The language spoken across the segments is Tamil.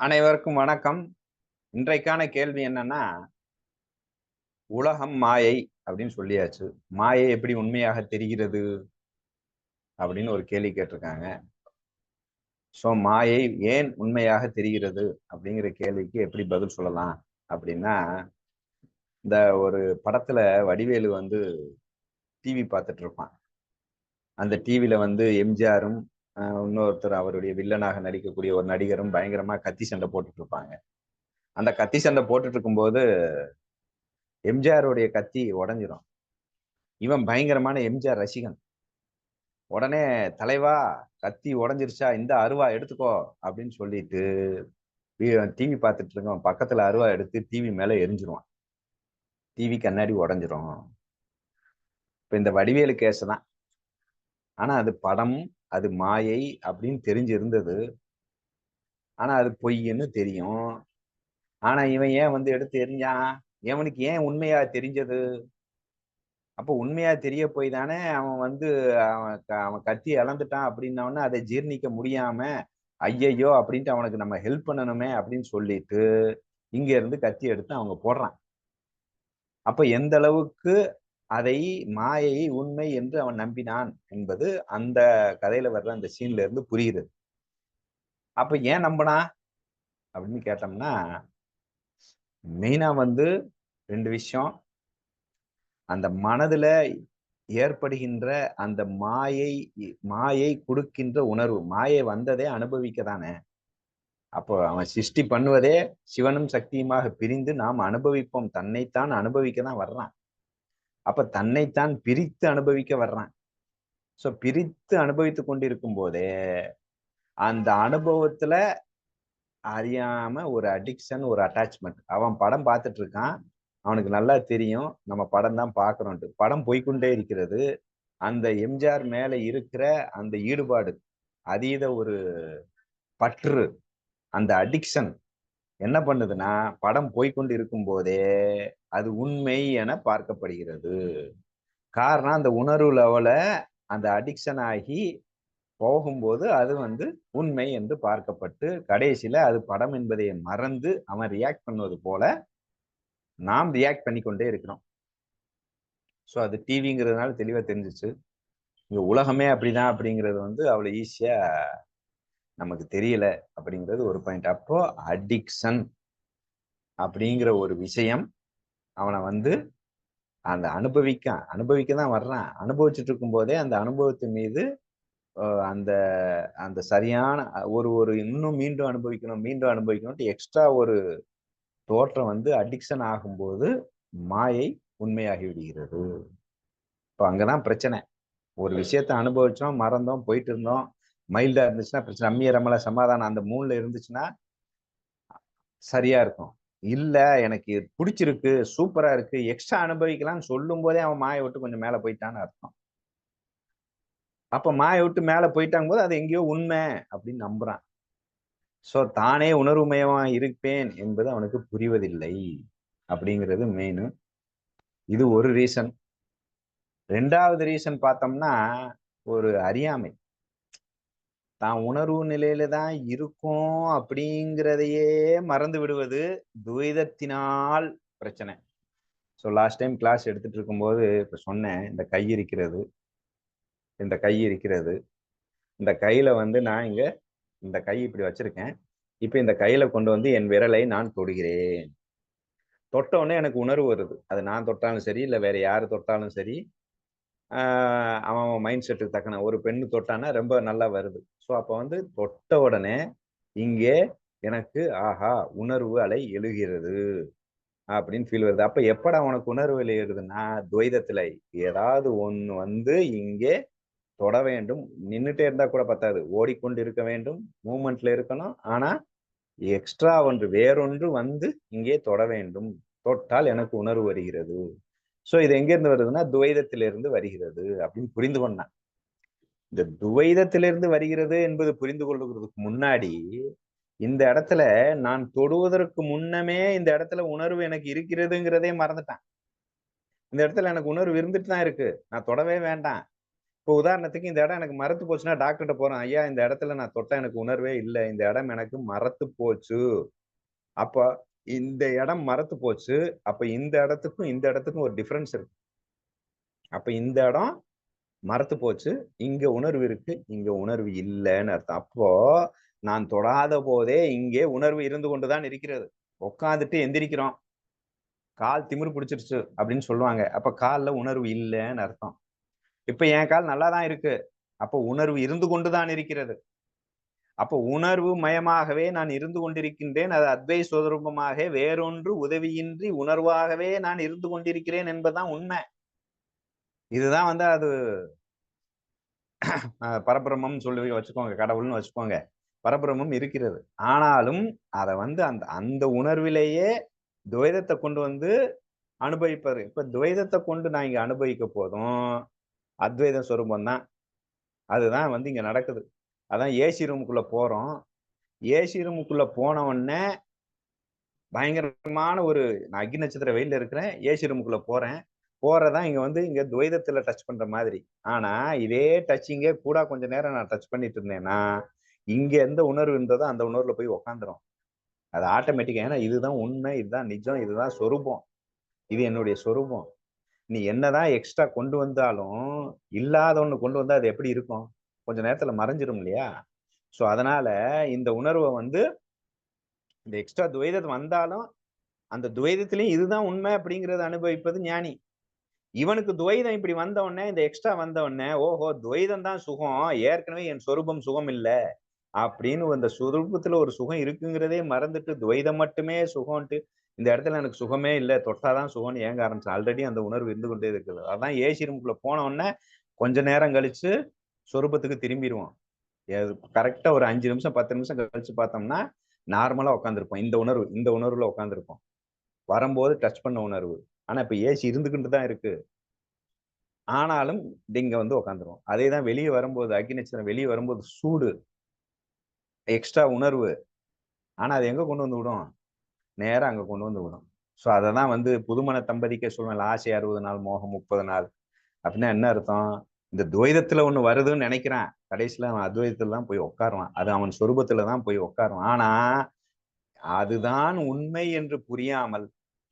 அனைவருக்கும் வணக்கம். இன்றைக்கான கேள்வி என்னன்னா உலகம் மாயை அப்படின்னு சொல்லியாச்சு. மாயை எப்படி உண்மையாக தெரிகிறது? அப்படின்னு ஒரு கேள்வி கேட்டிருக்காங்க. ஸோ மாயை ஏன் உண்மையாக தெரிகிறது? அப்படிங்கிற கேள்விக்கு எப்படி பதில் சொல்லலாம்? அப்படின்னா இந்த ஒரு படத்துல வடிவேலு வந்து டிவி பார்த்துட்டு இருப்பான். அந்த டிவியில வந்து எம்ஜிஆரும் இன்னொருத்தர் அவருடைய வில்லனாக நடிக்கக்கூடிய ஒரு நடிகரும் பயங்கரமா கத்தி சண்டை போட்டுட்டு இருப்பாங்க அந்த கத்தி சண்டை போட்டுட்டு இருக்கும்போது எம்ஜிஆருடைய கத்தி உடஞ்சிரும். இவன் பயங்கரமான எம்ஜிஆர் ரசிகன். உடனே தலைவா கத்தி உடஞ்சிருச்சா? இந்த அருவா எடுத்துக்கோ அப்படின்னு சொல்லிட்டு டிவி பார்த்துட்டு இருக்கோம் பக்கத்துல அருவா எடுத்து டிவி மேல எரிஞ்சிருவான். டிவி கண்ணாடி உடஞ்சிரும். இப்ப இந்த வடிவேலு கேஸ் தான் ஆனா அது படம் அது மாயை அப்படின்னு தெரிஞ்சிருந்தது. ஆனா அது பொய்ன்னு தெரியும். ஆனா இவன் ஏன் வந்து எடுத்து எரிஞ்சான் இவனுக்கு ஏன் உண்மையா தெரிஞ்சது? அப்போ உண்மையா தெரிய போய் தானே அவன் வந்து அவன் அவன் கத்தி இழந்துட்டான் அப்படின்னவொடனே அதை ஜீர்ணிக்க முடியாம ஐயையோ! அப்படின்ட்டு அவனுக்கு நம்ம ஹெல்ப் பண்ணணுமே அப்படின்னு சொல்லிட்டு இங்க இருந்து கத்தி எடுத்து அவங்க போடுறான். அப்ப எந்த அளவுக்கு அதை மாயை உண்மை என்று அவன் நம்பினான் என்பது அந்த கதையில வர்ற அந்த சீன்ல இருந்து புரிகிறது அப்ப ஏன் நம்பினா? அப்படின்னு கேட்டோம்னா மெயினா வந்து ரெண்டு விஷயம். அந்த மனதுல ஏற்படுகின்ற அந்த மாயை மாயை கொடுக்கின்ற உணர்வு மாயை வந்ததே அனுபவிக்க தானே. அப்போ அவன் சிருஷ்டி பண்ணுவதே சிவனும் சக்தியுமாக பிரிந்து நாம் அனுபவிப்போம் தன்னைத்தான் அனுபவிக்க தான் வர்றான். அப்ப தன்னைத்தான் பிரித்து அனுபவிக்க வர்றான். ஸோ பிரித்து அனுபவித்து கொண்டிருக்கும் போதே அந்த அனுபவத்துல அறியாம ஒரு அடிக்ஷன் ஒரு அட்டாச்மெண்ட் அவன் படம் பார்த்துட்டு இருக்கான் அவனுக்கு நல்லா தெரியும். நம்ம படம் தான் பார்க்கறோன்ட்டு படம் போய்கொண்டே இருக்கிறது. அந்த எம்ஜிஆர் மேல இருக்கிற அந்த ஈடுபாடு அதீத ஒரு பற்று அந்த அடிக்ஷன் என்ன பண்ணுதுன்னா படம் போய்கொண்டு இருக்கும் போதே அது உண்மை என பார்க்கப்படுகிறது. காரணம் அந்த உணர்வு லெவல அந்த அடிக்ஷன் ஆகி போகும்போது அது வந்து உண்மை என்று பார்க்கப்பட்டு கடைசியில அது படம் என்பதை மறந்து அவன் ரியாக்ட் பண்ணுவது போல நாம் ரியாக்ட் பண்ணி கொண்டே இருக்கிறோம். ஸோ அது டிவிங்கிறதுனால தெளிவாக தெரிஞ்சிச்சு. இங்கே உலகமே அப்படிதான் அப்படிங்கிறது வந்து அவ்வளோ ஈஸியாக நமக்கு தெரியல அப்படிங்கிறது ஒரு பாயிண்ட் அப்போ அடிக்ஷன் அப்படிங்கிற ஒரு விஷயம் அவனை வந்து அந்த அனுபவிக்க அனுபவிக்க தான் வர்றான். அனுபவிச்சுட்டு இருக்கும் போதே அந்த அனுபவத்தின் மீது அந்த அந்த சரியான ஒரு ஒரு இன்னும் மீண்டும் அனுபவிக்கணும் மீண்டும் அனுபவிக்கணும்ட்டு எக்ஸ்ட்ரா ஒரு தோற்றம் வந்து அடிக்ஷன் ஆகும்போது மாயை உண்மையாகி விடுகிறது. இப்போ அங்கதான் பிரச்சனை. ஒரு விஷயத்த அனுபவிச்சோம் மறந்தோம் போயிட்டு இருந்தோம் மைல்டா இருந்துச்சுன்னா பிரச்சனை அம்மிய ரமல சமாதானம் அந்த மூணுல இருந்துச்சுன்னா சரியா இருக்கும். இல்ல எனக்கு பிடிச்சிருக்கு சூப்பரா இருக்கு எக்ஸ்ட்ரா அனுபவிக்கலாம்னு சொல்லும் போதே அவன் மாயை விட்டு கொஞ்சம் மேல போயிட்டான்னு அர்த்தம். அப்ப மாயை விட்டு மேல போயிட்டாங்க போது அது எங்கேயோ உண்மை அப்படின்னு நம்புறான். சோ தானே உணர்வுமயமா இருப்பேன் என்பது அவனுக்கு புரிவதில்லை அப்படிங்கிறது மெயின் இது ஒரு ரீசன் ரெண்டாவது ரீசன் பார்த்தோம்னா ஒரு அறியாமை. தான் உணர்வு நிலையில தான் இருக்கும் அப்படிங்கிறதையே மறந்து விடுவது துவைதத்தினால் பிரச்சனை. ஸோ லாஸ்ட் டைம் கிளாஸ் எடுத்துட்டு இருக்கும்போது இப்போ சொன்னேன் இந்த கை இருக்கிறது இந்த கை இருக்கிறது இந்த கையில் வந்து நான் இங்கே இந்த கை இப்படி வச்சுருக்கேன் இப்போ இந்த கையில் கொண்டு வந்து என் விரலை நான் தொடுகிறேன். தொட்டோடனே எனக்கு உணர்வு வருது. அது நான் தொட்டாலும் சரி இல்லை வேற யார் தொட்டாலும் சரி அவன் மைண்ட் செட்டுக்கு தக்கன. ஒரு பெண்ணு தொட்டானா ரொம்ப நல்லா வருது. ஸோ அப்போ வந்து தொட்ட உடனே இங்கே எனக்கு ஆஹா உணர்வு அலை எழுகிறது அப்படின்னு ஃபீல் வருது. அப்போ எப்படா உனக்கு உணர்வு அலை எழுதுன்னா துவைதத்தில் ஏதாவது ஒன்று வந்து இங்கே தொட வேண்டும். நின்றுட்டே இருந்தால் கூட பத்தாது. ஓடிக்கொண்டு இருக்க வேண்டும். மூமெண்ட்ல இருக்கணும். ஆனால் எக்ஸ்ட்ரா ஒன்று வேறொன்று வந்து இங்கே தொட வேண்டும். தொட்டால் எனக்கு உணர்வு வருகிறது. ஸோ இது எங்கேருந்து வருதுன்னா துவைதத்திலிருந்து வருகிறது அப்படின்னு புரிந்து கொண்டான். இந்த துவைதத்திலிருந்து வருகிறது என்பது புரிந்து கொள்ளுகிறதுக்கு முன்னாடி இந்த இடத்துல நான் தொடுவதற்கு முன்னமே இந்த இடத்துல உணர்வு எனக்கு இருக்கிறதுங்கிறதே மறந்துட்டான். இந்த இடத்துல எனக்கு உணர்வு இருந்துட்டு தான் இருக்கு. நான் தொடவே வேண்டாம். இப்போ உதாரணத்துக்கு இந்த இடம் எனக்கு மறத்து போச்சுன்னா டாக்டர்கிட்ட போறேன் ஐயா இந்த இடத்துல நான் தொட்டேன் எனக்கு உணர்வே இல்லை. இந்த இடம் எனக்கு மறத்து போச்சு. அப்போ இந்த இடம் மரத்து போச்சு. அப்ப இந்த இடத்துக்கும் இந்த இடத்துக்கும் ஒரு டிஃபரன்ஸ் இருக்கு. அப்ப இந்த இடம் மரத்து போச்சு. இங்க உணர்வு இருக்கு. இங்க உணர்வு இல்லைன்னு அர்த்தம். அப்போ நான் தொடாத போதே இங்கே உணர்வு இருந்து கொண்டுதான் இருக்கிறது. உட்காந்துட்டு எந்திரிக்கிறோம். கால் திமிரு பிடிச்சிருச்சு அப்படின்னு சொல்லுவாங்க. அப்ப கால்ல உணர்வு இல்லைன்னு அர்த்தம். இப்ப என் கால் நல்லா தான் இருக்கு. அப்ப உணர்வு இருந்து கொண்டுதான் இருக்கிறது. அப்போ உணர்வு மயமாகவே நான் இருந்து கொண்டிருக்கின்றேன். அது அத்வை சுதரூபமாக வேறொன்று உதவியின்றி உணர்வாகவே நான் இருந்து கொண்டிருக்கிறேன் என்பதுதான் உண்மை. இதுதான் வந்து அது பரபிரமம் சொல்லி வச்சுக்கோங்க கடவுள்னு வச்சுக்கோங்க. பரபிரமம் இருக்கிறது. ஆனாலும் அதை வந்து அந்த அந்த உணர்விலேயே துவைதத்தை கொண்டு வந்து அனுபவிப்பாரு இப்ப துவைதத்தை கொண்டு நான் இங்க அனுபவிக்க போதும். அத்வைத சொரூபம் தான் அதுதான் வந்து இங்க நடக்குது. அதான் ஏசி ரூமுக்குள்ள போறோம். ஏசி ரூமுக்குள்ள போன உடனே பயங்கரமான ஒரு நான் அக்னி நட்சத்திர வெயில இருக்கிறேன். ஏசி ரூமுக்குள்ள போறேன். போறதான் இங்க வந்து இங்க துவைதத்துல டச் பண்ற மாதிரி. ஆனா இதே டச்சிங்கே கூட கொஞ்ச நேரம் நான் டச் பண்ணிட்டு இருந்தேன்னா இங்க எந்த உணர்வு இருந்ததோ அந்த உணர்வுல போய் உக்காந்துரும். அது ஆட்டோமேட்டிக்கா ஏன்னா இதுதான் உண்மை இதுதான் நிஜம் இதுதான் சொரூபம். இது என்னுடைய சொரூபம். நீ என்னதான் எக்ஸ்ட்ரா கொண்டு வந்தாலும் இல்லாத ஒண்ணு கொண்டு வந்தா அது எப்படி இருக்கும்? கொஞ்ச நேரத்துல மறைஞ்சிரும் இல்லையா? சோ அதனால இந்த உணர்வை வந்து இந்த எக்ஸ்ட்ரா துவைதம் வந்தாலும் அந்த துவைதத்திலையும் இதுதான் உண்மை அப்படிங்கறத அனுபவிப்பது ஞானி. இவனுக்கு துவைதம் இப்படி வந்த உடனே இந்த எக்ஸ்ட்ரா வந்த உடனே ஓஹோ துவைதம் தான் சுகம். ஏற்கனவே என் சொரூபம் சுகம் இல்லை. அப்படின்னு அந்த சுரூபத்துல ஒரு சுகம் இருக்குங்கிறதே மறந்துட்டு துவைதம் மட்டுமே சுகம்ட்டு இந்த இடத்துல எனக்கு சுகமே இல்லை தொட்டாதான் சுகம்னு ஏங்க ஆரம்பிச்சு ஆல்ரெடி அந்த உணர்வு இருந்து கொண்டே இருக்குது. அதான் ஏசி ரூமுக்குள்ள போன உடனே கொஞ்ச நேரம் கழிச்சு சொரூபத்துக்கு திரும்பிடுவோம் கரெக்டா ஒரு அஞ்சு நிமிஷம் பத்து நிமிஷம் கழிச்சு பார்த்தோம்னா நார்மலா உட்காந்துருப்போம் இந்த உணர்வு இந்த உணர்வுல உட்காந்துருப்போம் வரும்போது டச் பண்ண உணர்வு. ஆனா இப்ப ஏசி இருந்துகிட்டு தான் இருக்கு. ஆனாலும் இங்க வந்து உட்காந்துரும் அதே தான் வெளியே வரும்போது அக்னி நட்சத்திரம் வெளியே வரும்போது சூடு. எக்ஸ்ட்ரா உணர்வு. ஆனா அது எங்க கொண்டு வந்து விடும்? நேரம் அங்க கொண்டு வந்து விடும். ஸோ அதை தான் வந்து புதுமண தம்பதிக்க சொல்லுவேன் ஆசை அறுபது நாள் மோகம் முப்பது நாள். அப்படின்னா என்ன அர்த்தம்? இந்த துவைதத்துல ஒண்ணு வருதுன்னு நினைக்கிறான். கடைசியில அவன் அத்வைதத்துல தான் போய் உட்காருவான். அது அவன் சொரூபத்துல தான் போய் உட்காருவான். ஆனா அதுதான் உண்மை என்று புரியாமல்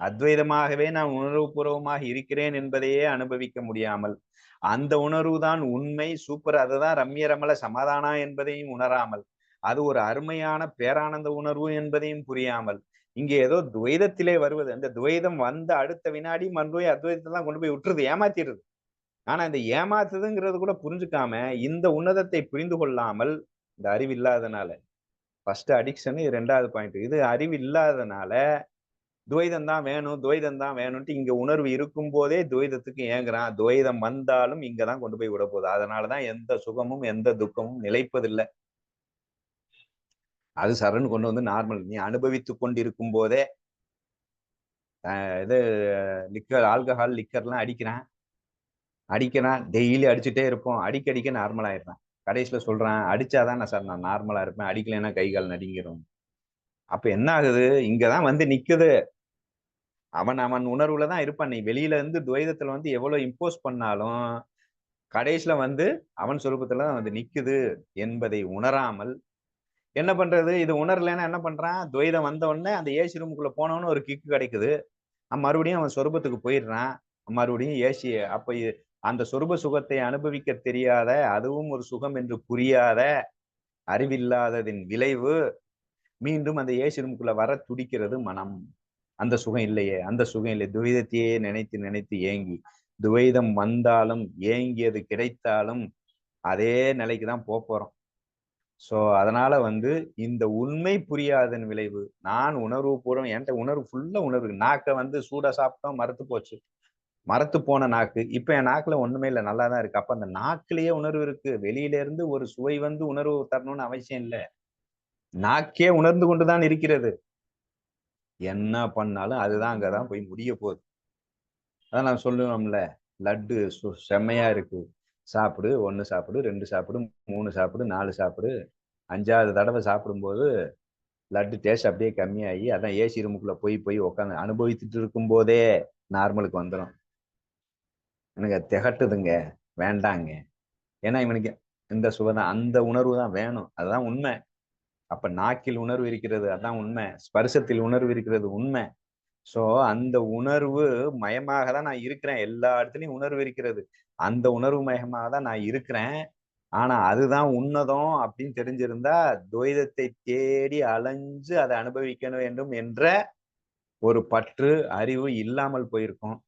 அத்வைதமாகவே நான் உணர்வுபூர்வமாக இருக்கிறேன் என்பதையே அனுபவிக்க முடியாமல் அந்த உணர்வு தான் உண்மை சூப்பர். அதுதான் ரம்ய ரமல சமாதானா என்பதையும் உணராமல் அது ஒரு அருமையான பேரானந்த உணர்வு என்பதையும் புரியாமல் இங்க ஏதோ துவைதத்திலே வருவது. அந்த துவைதம் வந்த அடுத்த வினாடி மறுபடியும் அத்வைதத்தை தான் கொண்டு போய் விட்டுருது ஏமாத்திடுது. ஆனா இந்த ஏமாத்துதுங்கிறது கூட புரிஞ்சுக்காம இந்த உன்னதத்தை புரிந்து கொள்ளாமல் இந்த அறிவு இல்லாதனால ஃபர்ஸ்ட் அடிக்ஷனு ரெண்டாவது பாயிண்ட் இது அறிவு இல்லாதனால துவைதம் தான் வேணும் துவைதம் தான் வேணும்ட்டு இங்க உணர்வு இருக்கும் போதே துவைதத்துக்கு ஏங்குறான். துவைதம் வந்தாலும் இங்கதான் கொண்டு போய் விட போகுது. அதனாலதான் எந்த சுகமும் எந்த துக்கமும் நிலைப்பதில்லை. அது சரண் கொண்டு வந்து நார்மல் நீ அனுபவித்து கொண்டிருக்கும் போதே இது லிக்கர் ஆல்கஹால் லிக்கர்லாம் அடிக்கிறான். அடிக்கிறான் டெய்லி அடிச்சுட்டே இருப்போம். அடிக்க அடிக்க நார்மல் ஆயிடுறான் கடைசியில் சொல்றான் அடிச்சாதான் சார் நான் நார்மலா இருப்பேன். அடிக்கலைன்னா கை கால் நடிங்கிறோம் அப்போ என்ன ஆகுது? இங்கதான் வந்து நிக்குது. அவன் அவன் உணர்வுல தான் இருப்பான். நீ வெளியில இருந்து துவைதத்துல வந்து எவ்வளவு இம்போஸ் பண்ணாலும் கடைசியில வந்து அவன் சொரூபத்துல தான் வந்து நிக்குது என்பதை உணராமல் என்ன பண்றது? இது உணரலைன்னா என்ன பண்றான்? துவைதம் வந்த உடனே அந்த ஏசி ரூமுக்குள்ள போனவனு ஒரு கிக்கு கிடைக்குது. மறுபடியும் அவன் சொரூபத்துக்கு போயிடுறான். மறுபடியும் ஏசி அப்ப அந்த சொருப சுகத்தை அனுபவிக்க தெரியாத அதுவும் ஒரு சுகம் என்று புரியாத அறிவில்லாததின் விளைவு மீண்டும் அந்த ஏசிரமுக்குள்ள வர துடிக்கிறது மனம். அந்த சுகம் இல்லையே அந்த சுகம் இல்லை. துவைதத்தையே நினைத்து நினைத்து ஏங்கி துவைதம் வந்தாலும் ஏங்கியது கிடைத்தாலும் அதே நிலைக்கு தான் போறோம். ஸோ அதனால வந்து இந்த உண்மை புரியாதன் விளைவு நான் உணர்வு பூர்வம் என்கிட்ட உணர்வு ஃபுல்லா உணர்வு நாக்கை வந்து சூட சாப்பிட்டோம் மறுத்து போச்சு. மரத்து போன நாக்கு. இப்ப என் நாக்குல ஒண்ணுமே இல்லை. நல்லா தான் இருக்கு. அப்ப அந்த நாக்குலயே உணர்வு இருக்கு. வெளியில இருந்து ஒரு சுவை வந்து உணர்வு தரணும்னு அவசியம் இல்லை. நாக்கே உணர்ந்து கொண்டுதான் இருக்கிறது. என்ன பண்ணாலும் அதுதான் அங்கதான் போய் முடிய போகுது. அதான் நான் சொல்லுவோம்ல லட்டு செம்மையா இருக்கு. சாப்பிடு. ஒன்று சாப்பிடு. ரெண்டு சாப்பிடு. மூணு சாப்பிடு. நாலு சாப்பிடு. அஞ்சாவது தடவை சாப்பிடும்போது லட்டு டேஸ்ட் அப்படியே கம்மியாகி அதான் ஏசி ரூமுக்குள்ள போய் போய் உட்காந்து அனுபவித்துட்டு இருக்கும் போதே நார்மலுக்கு வந்துடும் எனக்கு திகட்டுதுங்க வேண்டாங்க. ஏன்னா இவனுக்கு இந்த சுகம் அந்த உணர்வு தான் வேணும். அதுதான் உண்மை. அப்ப நாக்கில் உணர்வு இருக்கிறது அதான் உண்மை. ஸ்பர்சத்தில் உணர்வு இருக்கிறது உண்மை. சோ அந்த உணர்வு மயமாக தான் நான் இருக்கிறேன். எல்லா இடத்துலயும் உணர்வு இருக்கிறது. அந்த உணர்வு மயமாக தான் நான் இருக்கிறேன். ஆனா அதுதான் உன்னதம் அப்படின்னு தெரிஞ்சிருந்தா துவைதத்தை தேடி அலைஞ்சு அதை அனுபவிக்க வேண்டும் என்ற ஒரு பற்று அறிவு இல்லாமல் போயிருக்கும்.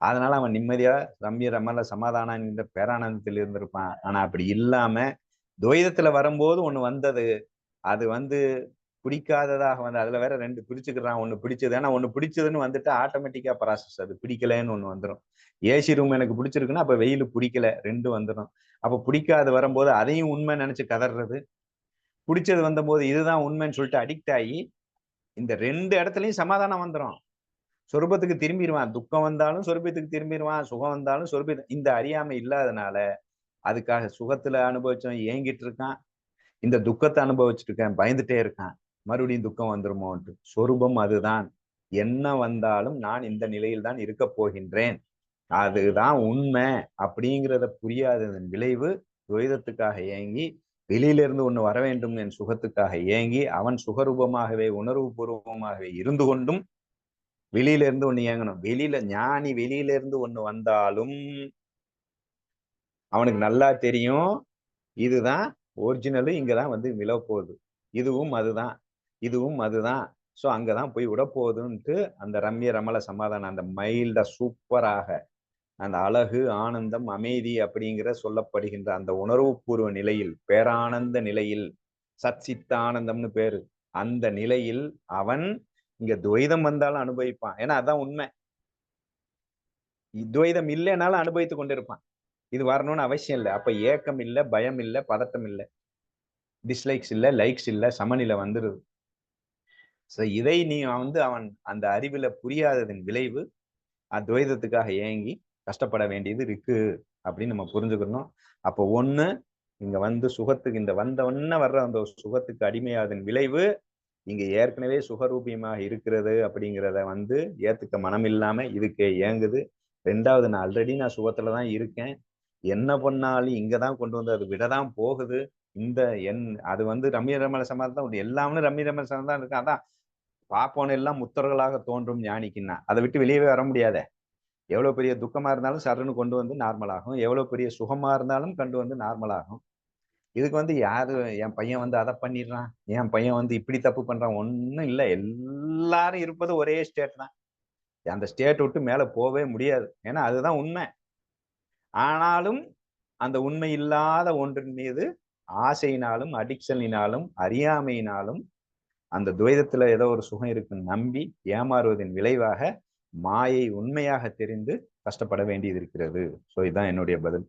அதனால அவன் நிம்மதியா ரம்ய ரமல சமாதானம் என்ற பேரானந்தத்தில் இருந்திருப்பான். ஆனா அப்படி இல்லாம துவைதத்துல வரும்போது ஒண்ணு வந்தது. அது வந்து பிடிக்காததாக வந்து அதுல வேற ரெண்டு பிடிச்சுக்கிறான். ஒண்ணு பிடிச்சது. ஏன்னா ஒண்ணு பிடிச்சதுன்னு வந்துட்டு ஆட்டோமேட்டிக்கா ப்ராசஸ் அது பிடிக்கலன்னு ஒண்ணு வந்துடும் ஏசி ரூம் எனக்கு பிடிச்சிருக்குன்னா அப்ப வெயில் பிடிக்கல. ரெண்டு வந்துடும் அப்ப பிடிக்காது வரும்போது அதையும் உண்மை நினைச்சு கதறது. பிடிச்சது வந்தபோது இதுதான் உண்மைன்னு சொல்லிட்டு அடிக்ட் ஆகி இந்த ரெண்டு இடத்துலயும் சமாதானம் வந்துடும் சொருபத்துக்கு திரும்பிடுவான் துக்கம் வந்தாலும் சொருபத்துக்கு திரும்பிடுவான் சுகம் வந்தாலும் சொருப இந்த அறியாமை இல்லாதனால அதுக்காக சுகத்துல அனுபவிச்சவன் ஏங்கிட்டு இருக்கான். இந்த துக்கத்தை அனுபவிச்சுட்டு இருக்கேன் பயந்துட்டே இருக்கான். மறுபடியும் துக்கம் வந்துருமோன்ட்டு. சொரூபம் அதுதான். என்ன வந்தாலும் நான் இந்த நிலையில் தான் இருக்க போகின்றேன். அதுதான் உண்மை அப்படிங்கிறத புரியாததன் விளைவு துவைதத்துக்காக ஏங்கி வெளியில இருந்து வர வேண்டும் என் சுகத்துக்காக ஏங்கி அவன் சுகரூபமாகவே உணர்வு பூர்வமாகவே இருந்து கொண்டும் வெளியில இருந்து ஒண்ணு ஏங்கணும் வெளியில ஞானி வெளியில இருந்து ஒண்ணு வந்தாலும் அவனுக்கு நல்லா தெரியும். இதுதான் ஒரிஜினலு இங்கதான் வந்து விழ போகுது இதுவும் அதுதான். இதுவும் அதுதான். ஸோ அங்கதான் போய் விட போகுதுன்ட்டு அந்த ரம்ய ரமல சமாதானம் அந்த மைல்டா சூப்பராக அந்த அழகு ஆனந்தம் அமைதி அப்படிங்கிற சொல்லப்படுகின்ற அந்த உணர்வுபூர்வ நிலையில் பேரானந்த நிலையில் சச்சித்த ஆனந்தம்னு பேரு அந்த நிலையில் அவன் இங்க துவைதம் வந்தாலும் அனுபவிப்பான். ஏன்னா அதான் உண்மை. துவைதம் இல்லைனாலும் அனுபவித்து கொண்டிருப்பான். இது வரணும்னு அவசியம் இல்லை. அப்ப ஏக்கம் இல்லை பயம் இல்லை பதட்டம் இல்லை. டிஸ்லைக்ஸ் இல்லை லைக்ஸ் இல்லை சமநிலை வந்துருது. ஸோ இதை நீ வந்து அவன் அந்த அறிவுல புரியாததின் விளைவு அத்வைதத்துக்காக ஏங்கி கஷ்டப்பட வேண்டியது இருக்கு அப்படின்னு நம்ம புரிஞ்சுக்கணும். அப்போ ஒண்ணு இங்க வந்து சுகத்துக்கு இந்த வந்த உடனே வர்ற அந்த சுகத்துக்கு அடிமையாதன் விளைவு நீங்க ஏற்கனவே சுகரூபியமாக இருக்கிறது அப்படிங்கிறத வந்து ஏத்துக்க மனம் இல்லாம இதுக்கு ஏங்குது ரெண்டாவது நான் ஆல்ரெடி நான் சுகத்துல தான் இருக்கேன். என்ன பண்ணாலும் இங்கதான் கொண்டு வந்து அது விடதான் போகுது. இந்த என் அது வந்து ரம்ய ரமல சமாதம் தான் எல்லாமே ரம்ய ரமல சமாதம் தான் இருக்கு. அதான் பாப்போன எல்லாம் முத்தர்களாக தோன்றும் ஞானிக்குன்னா. அதை விட்டு வெளியவே வர முடியாத. எவ்வளவு பெரிய துக்கமா இருந்தாலும் சரணு கொண்டு வந்து நார்மலாகும் எவ்வளோ எவ்வளவு பெரிய சுகமா இருந்தாலும் கொண்டு வந்து நார்மலாகும் இதுக்கு வந்து யாரு என் பையன் வந்து அதை பண்ணிடுறான்? என் பையன் வந்து இப்படி தப்பு பண்றான்? ஒன்றும் இல்லை. எல்லாரும் இருப்பது ஒரே ஸ்டேட் தான். அந்த ஸ்டேட் விட்டு மேலே போகவே முடியாது. ஏன்னா அதுதான் உண்மை. ஆனாலும் அந்த உண்மை இல்லாத ஒன்றின் மீது ஆசையினாலும் அடிக்ஷனினாலும் அறியாமையினாலும் அந்த துவைதத்துல ஏதோ ஒரு சுகம் இருக்குன்னு நம்பி ஏமாறுவதன் விளைவாக மாயை உண்மையாக தெரிந்து கஷ்டப்பட வேண்டியது இருக்கிறது ஸோ இதுதான் என்னுடைய பதில்.